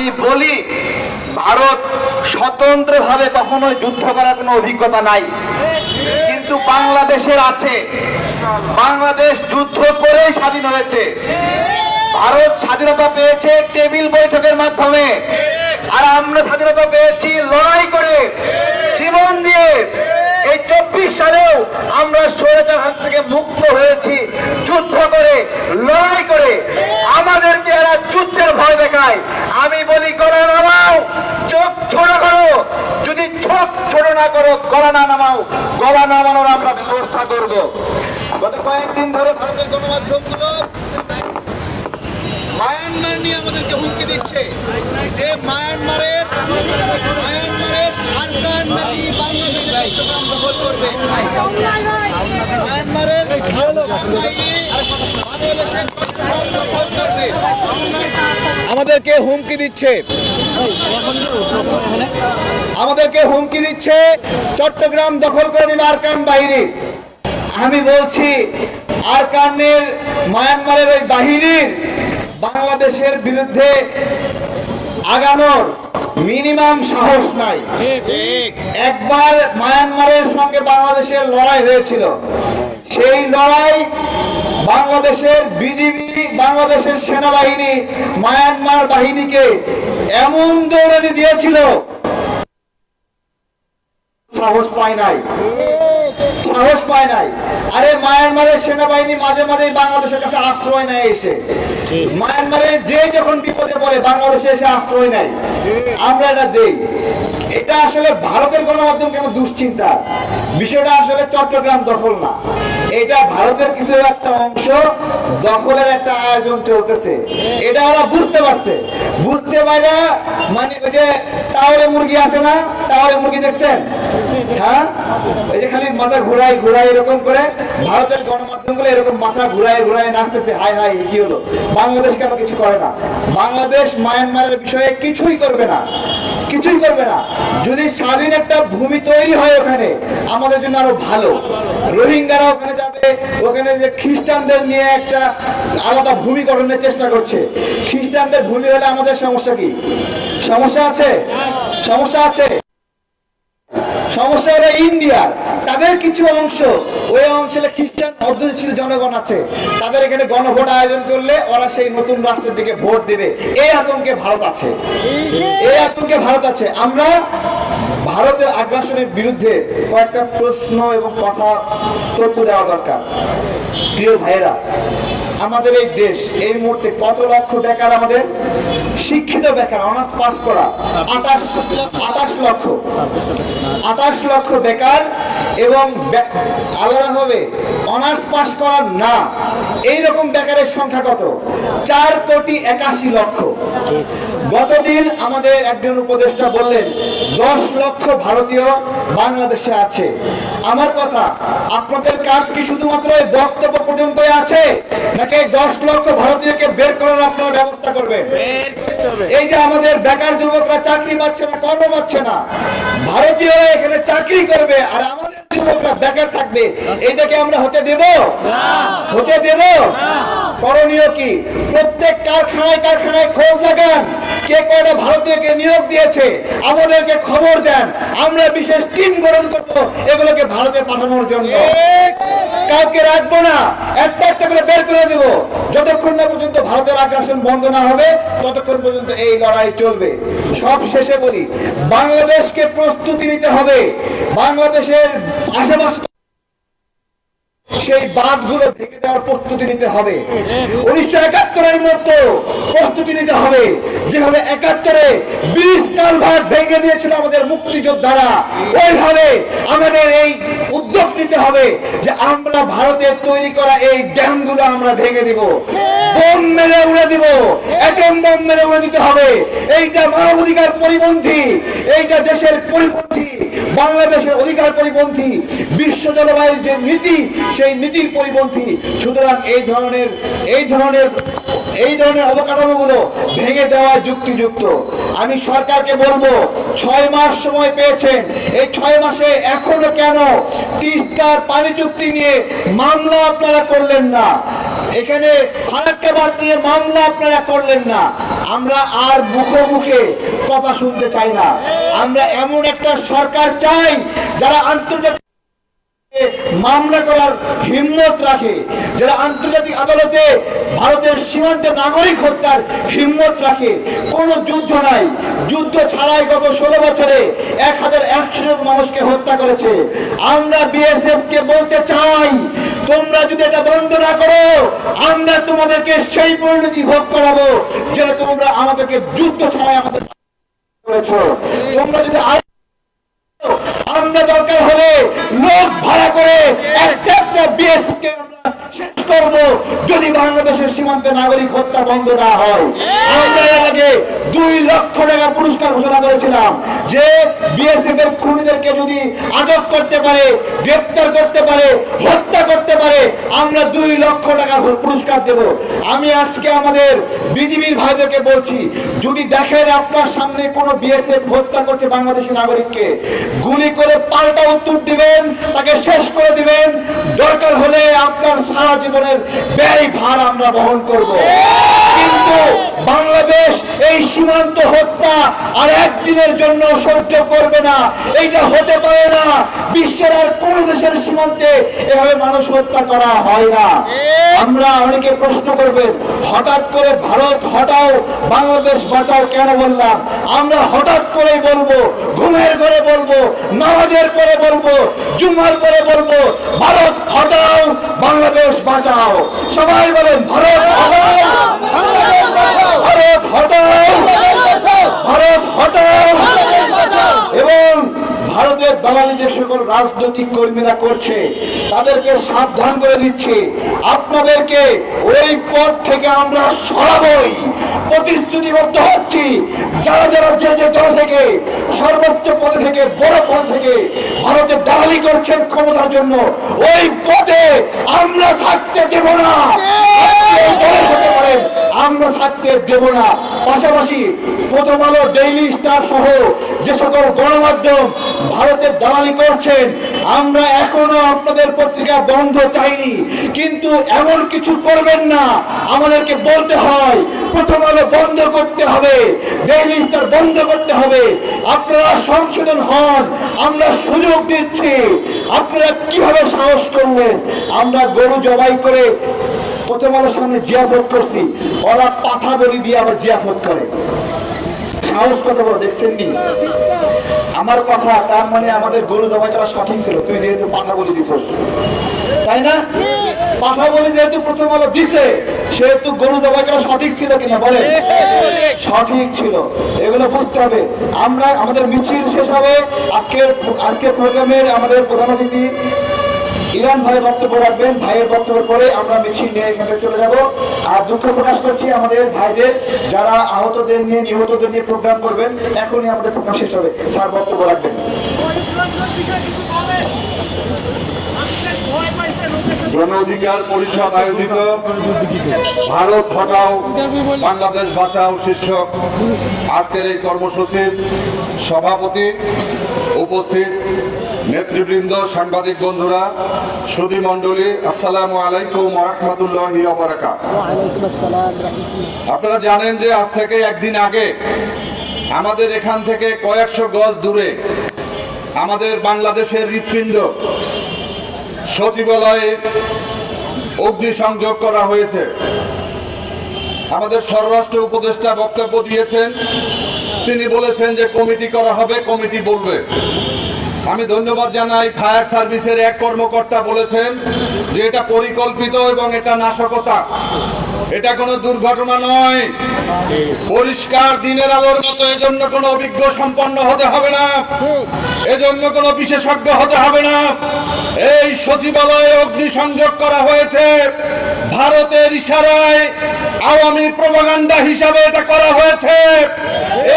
আমি বলি, ভারত স্বতন্ত্রভাবে কখনোই যুদ্ধ করার কোনো অভিজ্ঞতা নাই। কিন্তু বাংলাদেশের আছে। বাংলাদেশ যুদ্ধ করেই স্বাধীন হয়েছে। ভারত স্বাধীনতা পেয়েছে টেবিল বৈঠকের মাধ্যমে। আর আমরা স্বাধীনতা পেয়েছি লড়াই করে জীবন দিয়ে এই চব্বিশ সালেও আমরা স্বৈরাচার হাত থেকে মুক্ত হয়েছি যুদ্ধ করে লড়াই করে আমাদেরকে এরা যুদ্ধের ভয় দেখায় আমি বলি গলা নামাও চোখ ছোট করো যদি চোখ ছোট না করো গলা না নামাও গলা নামানোর আমরা ব্যবস্থা করব গত কয়েকদিন ধরে ভারতের গণমাধ্যমগুলো মায়ানমার নিয়ে আমাদেরকে হুমকি দিচ্ছে। যে মায়ানমারের মায়ানমারের আরকান নাকি বাংলাদেশের চট্টগ্রাম দখল করবে। মায়ানমারের বাংলাদেশের চট্টগ্রাম দখল করবে। আমাদেরকে হুমকি দিচ্ছে। আমাদেরকে হুমকি দিচ্ছে চট্টগ্রাম দখল করে নেবে আরকান বাহিনী। আমি বলছি, আরকানের মায়ানমারের ওই বাহিনীর বাংলাদেশের বিরুদ্ধে আগানোর মিনিমাম সাহস নাই। একবার মায়ানমারের সঙ্গে বাংলাদেশের লড়াই হয়েছিল। সেই লড়াই বাংলাদেশের বিজিবি, বাংলাদেশের সেনাবাহিনী, মায়ানমার বাহিনীকে এমন দৌড়ানি দিয়েছিল, সাহস পায় নাই। সাহস পায় নাই। আরে মায়ানমারের সেনাবাহিনী মাঝে মাঝে বাংলাদেশের কাছে আশ্রয় নেয় এসে। মায়ানমারের যে যখন বিপদে পড়ে বাংলাদেশে এসে আশ্রয় নেয়। আমরা এটা দেই। এটা আসলে ভারতের গণমাধ্যম কেন দুশ্চিন্তা? বিষয়টা আসলে চট্টগ্রাম দখল না। এটা ভারতের কিছু একটা অংশ দখলের একটা আয়োজন চলতেছে। এটা ওরা বুঝতে পারছে। বুঝতে পারে মানে ওই যে টাওয়ারে মুরগি আছে না, টাওয়ারে মুরগি দেখছেন? হ্যাঁ? এই যে খালি মাথা ঘুরাই ঘুরাই এরকম করে ভারতের এরকম মাথা ঘুরাই ঘুরাই নাচতেছে। হাই হাই কি হলো? বাংলাদেশ কেন কিছু করে না? বাংলাদেশ মায়ানমারের বিষয়ে কিছুই করবে না। কিছুই করবে না। যদি স্বাধীন একটা ভূমি তৈরি হয় ওখানে, আমাদের জন্য আরও ভালো। রোহিঙ্গারা ওখানে যাবে, ওখানে যে খ্রিস্টানদের নিয়ে একটা আলাদা ভূমি গঠনের চেষ্টা করছে। খ্রিস্টানদের ভূমি হলে আমাদের সমস্যা কি? সমস্যা আছে? সমস্যা আছে। সমস্যা হলো ইন্ডিয়ার। তাদের কিছু অংশ, ওই অঞ্চলে খ্রিস্টান অধ্যুষিত জনগণ আছে। তাদের এখানে গণভোট আয়োজন করলে ওরা সেই নতুন রাষ্ট্রের দিকে ভোট দেবে। এই আতঙ্কে ভারত আছে। এই আতঙ্কে ভারত আছে। আমরা ভারতের আগ্রাসনের বিরুদ্ধে কয়েকটা প্রশ্ন এবং কথা তথ্য দেওয়া দরকার। প্রিয় ভাইয়েরা আমাদের এই দেশ, এই মুহূর্তে কত লক্ষ বেকার আমাদের? শিক্ষিত বেকার অনার্স পাস করা, আঠাশ আঠাশ লক্ষ আঠাশ লক্ষ বেকার এবং আলাদাভাবে অনার্স পাস করার না। এই রকম বেকারের সংখ্যা কত? চার কোটি একাশি লক্ষ। গতদিন আমাদের একজন উপদেষ্টা বললেন দশ লক্ষ ভারতীয় বাংলাদেশে আছে। আমার কথা আপনাদের কাজ কি শুধুমাত্র এই বক্তব্য পর্যন্ত আছে? নাকি দশ লক্ষ ভারতীয়কে বের করার আপনারা ব্যবস্থা করবেন? এই যে আমাদের বেকার যুবকরা চাকরি পাচ্ছে না কর্ম পাচ্ছে না ভারতীয়রা এখানে চাকরি করবে আর আমাদের যুবকরা বেকার থাকবে। এটাকে আমরা হতে দেব? হতে দেব? করণীয় কি? প্রত্যেক কারখানায় কারখানায় খোঁজ লাগান। কে কয়টা ভারতীয়কে নিয়োগ দিয়েছে আমাদেরকে খবর দেন। আমরা বিশেষ টিম গঠন করব এগুলোকে ভারতে পাঠানোর জন্য। কাউকে রাখব না। একটা একটা করে বের করে দেব। যতক্ষণ না পর্যন্ত ভারতের আগ্রাসন বন্ধ না হবে, ততক্ষণ পর্যন্ত এই লড়াই চলবে। সব শেষে বলি, বাংলাদেশকে প্রস্তুতি নিতে হবে। বাংলাদেশের আশেপাশে সেই বাঁধগুলো ভেঙে দেওয়ার প্রস্তুতি নিতে হবে। উনিশশো একাত্তরের মতো প্রস্তুতি নিতে হবে, যেভাবে একাত্তরে ব্রিজ কালভার্ট ভেঙে দিয়েছিল আমাদের মুক্তিযোদ্ধারা। ওইভাবে আমাদের এই উদ্যোগ নিতে হবে যে আমরা ভারতের তৈরি করা এই ড্যামগুলো আমরা ভেঙে দিব। বোম মেরে উড়ে দিব। অ্যাটম বোম মেরে উড়ে দিতে হবে। এইটা মানবাধিকার পরিপন্থী, এইটা দেশের পরিপন্থী, বাংলাদেশের অধিকার পরিপন্থী, বিশ্ব জলবায়ুর যে নীতি, সেই নীতির পরিপন্থী। সুতরাং এই ধরনের এই ধরনের এই ধরনের অবকাঠামোগুলো ভেঙে দেওয়া যুক্তিযুক্ত। আমি সরকারকে বলব, ছয় মাস সময় পেয়েছেন। এই ছয় মাসে এখনও কেন তিস্তার পানি চুক্তি নিয়ে মামলা আপনারা করলেন না? এখানে ফারাক্কাবাদ নিয়ে মামলা আপনারা করলেন না। আমরা আর মুখে মুখে কথা শুনতে চাই না। আমরা এমন একটা সরকার চাই, যারা আন্তর্জাতিক মামলা করার হিম্মত রাখে। যারা আন্তর্জাতিক আদালতে ভারতের সীমান্তে নাগরিক হত্যার হিম্মত রাখে, কোনো যুদ্ধ নাই। যুদ্ধ ছাড়াই গত ষোলো বছরে এক হাজার একশো মানুষকে হত্যা করেছে। আমরা বিএসএফ কে বলতে চাই, তোমরা যদি এটা বন্ধ না করো, আমরা তোমাদেরকে সেই পরিণতি ভোগ করাবো যেটা তোমরা আমাদেরকে যুদ্ধ ছাড়াই আমাদের করেছ। তোমরা যদি আমরা দরকার হলে লোক ভাড়া করে একটা একটা বিএসকে আমরা শেষ করব যদি বাংলাদেশের সীমান্তে নাগরিক হত্যা বন্ধ না হয়। আমরা এর আগে দুই লক্ষ টাকা পুরস্কার ঘোষণা করেছিলাম যে বিএসএফ এর খুনিদেরকে যদি আটক করতে পারে, গ্রেপ্তার করতে পারে, হত্যা করতে পারে, আমরা দুই লক্ষ টাকা পুরস্কার দেব। আমি আজকে আমাদের বিজিবির ভাইদেরকে বলছি, যদি দেখেন আপনার সামনে কোনো বিএসএফ হত্যা করছে বাংলাদেশি নাগরিককে, গুলি করে পাল্টা উত্তর দিবেন, তাকে শেষ করে দিবেন। দরকার হলে আপনার সারা জীবনের ব্যয় ভার আমরা বহন করব। কিন্তু বাংলাদেশ এই সীমান্ত হত্যা আর একদিনের জন্য সহ্য করবে না। এইটা হতে পারে না। বিশ্বের আর কোন দেশের সীমান্তে এভাবে মানুষ হত্যা করা হয় না। আমরা অনেকে প্রশ্ন করবেন, হঠাৎ করে ভারত হটাও, বাংলাদেশ বাঁচাও কেন বললাম? আমরা হঠাৎ করে বলব, ঘুমের ঘরে বলব, নামাজের পরে বলব জুমার পরে বলব, ভারত হটাও, বাংলাদেশ বাঁচাও। সবাই বলেন, ভারত হটাও ভারত হটাও। ভারত হটাও। এবং ভারতের দালালি যে সকল রাজনৈতিক কর্মীরা করছে, তাদেরকে সাবধান করে দিচ্ছি। আপনাদেরকে ওই পথ থেকে আমরা সরাবই। প্রতিশ্রুতিবদ্ধ হচ্ছি। যারা যারা যে যে দল থেকে, সর্বোচ্চ পদে থেকে, বড় পদ থেকে ভারতের দালালি করছেন ক্ষমতার জন্য, ওই পদে আমরা থাকতে দেব না। আপনি দলে হতে পারেন আমরা থাকতে দেব না। পাশাপাশি প্রথম আলো ডেইলি স্টার সহ যে সকল গণমাধ্যম ভারতের দালালি করছেন, আমরা এখনও আপনাদের পত্রিকা বন্ধ চাইনি। কিন্তু এমন কিছু করবেন না, আমাদেরকে বলতে হয় প্রথম আলো বন্ধ করতে হবে ডেইলি স্টার বন্ধ করতে হবে। আপনারা সংশোধন হন, আমরা সুযোগ দিচ্ছি। আপনারা কীভাবে সাহস করলেন? আমরা গরু জবাই করে প্রথম আলোর সামনে জিয়াফত করছি। ওরা পাঠা বলি দিয়ে আবার জিয়াফত করে। সাহস কত বড়, দেখছেন নি? আমার কথা, তার মানে আমাদের গরু জবাই করা সঠিক ছিল। তুই যেহেতু পাঠা বলি দিছ। তাই না? পাথা বলি যেহেতু প্রথম আলো দিছে, সেহেতু গরু জবাই করা সঠিক ছিল কিনা বলে সঠিক ছিল। এগুলো বুঝতে হবে। আমরা, আমাদের মিছিল শেষ হবে। আজকের আজকের প্রোগ্রামের আমাদের প্রধান অতিথি ইরান ভাই বক্তব্য রাখবেন। ভাইয়ের বক্তব্যের পরে আমরা মিছিল নিয়ে এখান চলে যাব। আর দুঃখ প্রকাশ করছি আমাদের ভাইদের, যারা আহতদের নিয়ে, নিহতদের নিয়ে প্রোগ্রাম করবেন। এখনই আমাদের প্রোগ্রাম শেষ হবে। স্যার, বক্তব্য রাখবেন। গণ অধিকার পরিষদ আয়োজিত। ভারত হটাও, বাংলাদেশ বাঁচাও শীর্ষক। আজকের এই কর্মসূচির সভাপতি উপস্থিত নেতৃবৃন্দ সাংবাদিক বন্ধুরা সুধী মণ্ডলী আসসালামু আলাইকুম রহমতুল্লাহ। আপনারা জানেন যে আজ থেকে একদিন আগে আমাদের এখান থেকে কয়েকশো গজ দূরে আমাদের বাংলাদেশের হৃৎপিণ্ড সচিবালয়ে অগ্নিসংযোগ করা হয়েছে। আমাদের স্বরাষ্ট্র উপদেষ্টা বক্তব্য দিয়েছেন। তিনি বলেছেন যে কমিটি করা হবে কমিটি বলবে। আমি ধন্যবাদ জানাই ফায়ার সার্ভিসের এক কর্মকর্তা বলেছেন যে এটা পরিকল্পিত এবং এটা নাশকতা। এটা কোনো দুর্ঘটনা নয়। পরিষ্কার দিনের আলোর মতো এজন্য কোনো অভিজ্ঞ সম্পন্ন হতে হবে না। এজন্য কোনো বিশেষজ্ঞ হতে হবে না। এই সচিবালয়ে অগ্নি সংযোগ করা হয়েছে। ভারতের ইশারায় আওয়ামী প্রপাগান্ডা হিসাবে এটা করা হয়েছে।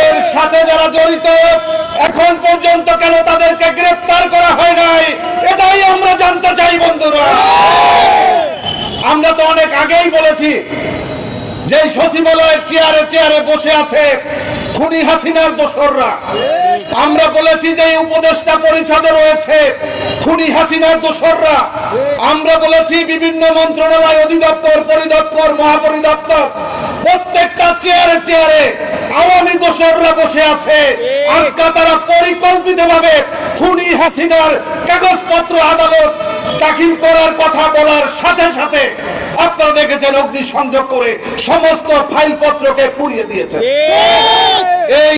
এর সাথে যারা জড়িত এখন পর্যন্ত কেন তাদেরকে গ্রেফতার করা হয় নাই? এটাই আমরা জানতে চাই, বন্ধুরা। আমরা তো অনেক আগেই বলেছি যে সচিবালয়ের চেয়ারে চেয়ারে বসে আছে খুনি হাসিনার দোসররা। আমরা বলেছি যে উপদেষ্টা পরিষদে রয়েছে খুনি হাসিনার দোসররা। আমরা বলেছি বিভিন্ন মন্ত্রণালয় অধিদপ্তর, পরিদপ্তর, মহাপরিদপ্তর, প্রত্যেকটা চেয়ারে চেয়ারে আওয়ামী দোসররা বসে আছে। আজকে তারা পরিকল্পিতভাবে খুনি হাসিনার কাগজপত্র আদালত দাখিল করার কথা বলার সাথে সাথে আপনারা দেখেছেন অগ্নিসংযোগ করে সমস্ত ফাইলপত্রকে পুড়িয়ে দিয়েছে। এই